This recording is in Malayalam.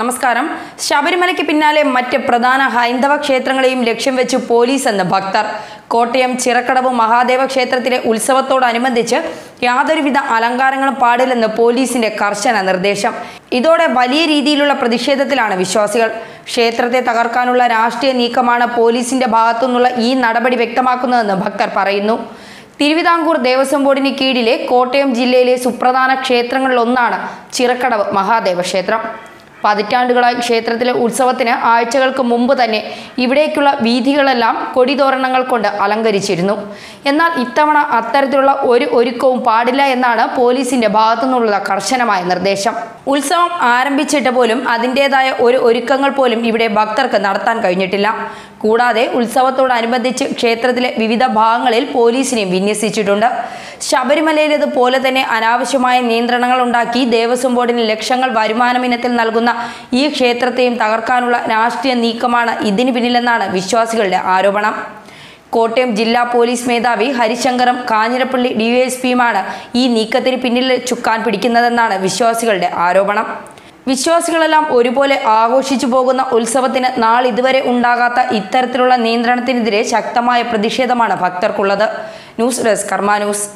നമസ്കാരം. ശബരിമലയ്ക്ക് പിന്നാലെ മറ്റ് പ്രധാന ഹൈന്ദവ ക്ഷേത്രങ്ങളെയും ലക്ഷ്യം വെച്ച് പോലീസ് എന്ന് ഭക്തർ. കോട്ടയം ചിറക്കടവ് മഹാദേവ ക്ഷേത്രത്തിലെ ഉത്സവത്തോടനുബന്ധിച്ച് യാതൊരുവിധ അലങ്കാരങ്ങളും പാടില്ലെന്ന് പോലീസിന്റെ കർശന നിർദ്ദേശം. ഇതോടെ വലിയ രീതിയിലുള്ള പ്രതിഷേധത്തിലാണ് വിശ്വാസികൾ. ക്ഷേത്രത്തെ തകർക്കാനുള്ള രാഷ്ട്രീയ നീക്കമാണ് പോലീസിന്റെ ഭാഗത്തുനിന്നുള്ള ഈ നടപടി വ്യക്തമാക്കുന്നതെന്ന് ഭക്തർ പറയുന്നു. തിരുവിതാംകൂർ ദേവസ്വം ബോർഡിന് കീഴിലെ കോട്ടയം ജില്ലയിലെ സുപ്രധാന ക്ഷേത്രങ്ങളിലൊന്നാണ് ചിറക്കടവ് മഹാദേവ ക്ഷേത്രം. പതിറ്റാണ്ടുകളായി ക്ഷേത്രത്തിലെ ഉത്സവത്തിന് ആഴ്ചകൾക്ക് മുമ്പ് തന്നെ ഇവിടേക്കുള്ള വീഥികളെല്ലാം കൊടിതോരണങ്ങൾ കൊണ്ട് അലങ്കരിച്ചിരുന്നു. എന്നാൽ ഇത്തവണ അത്തരത്തിലുള്ള ഒരു ഒരുക്കവും പാടില്ല എന്നാണ് പോലീസിന്റെ ഭാഗത്തു നിന്നുള്ള കർശനമായ നിർദ്ദേശം. ഉത്സവം ആരംഭിച്ചിട്ട് പോലും അതിന്റെതായ ഒരു ഒരുക്കങ്ങൾ പോലും ഇവിടെ ഭക്തർക്ക് നടത്താൻ കഴിഞ്ഞിട്ടില്ല. കൂടാതെ ഉത്സവത്തോടനുബന്ധിച്ച് ക്ഷേത്രത്തിലെ വിവിധ ഭാഗങ്ങളിൽ പോലീസിനെയും വിന്യസിച്ചിട്ടുണ്ട്. ശബരിമലയിലേതുപോലെ തന്നെ അനാവശ്യമായ നിയന്ത്രണങ്ങൾ ഉണ്ടാക്കി ദേവസ്വം ബോർഡിന് ലക്ഷങ്ങൾ വരുമാനമിനത്തിൽ നൽകുന്ന ഈ ക്ഷേത്രത്തെയും തകർക്കാനുള്ള രാഷ്ട്രീയ നീക്കമാണ് ഇതിന് പിന്നിലെന്നാണ് വിശ്വാസികളുടെ ആരോപണം. കോട്ടയം ജില്ലാ പോലീസ് മേധാവി ഹരിശങ്കറും കാഞ്ഞിരപ്പള്ളി ഡിവൈഎസ്പിയുമാണ് ഈ നീക്കത്തിന് പിന്നിൽ ചുക്കാൻ പിടിക്കുന്നതെന്നാണ് വിശ്വാസികളുടെ ആരോപണം. വിശ്വാസികളെല്ലാം ഒരുപോലെ ആഘോഷിച്ചു പോകുന്ന ഉത്സവത്തിന് നാളിതുവരെ ഉണ്ടാകാത്ത ഇത്തരത്തിലുള്ള നിയന്ത്രണത്തിനെതിരെ ശക്തമായ പ്രതിഷേധമാണ് ഭക്തർക്കുള്ളത്. News desk Karma news.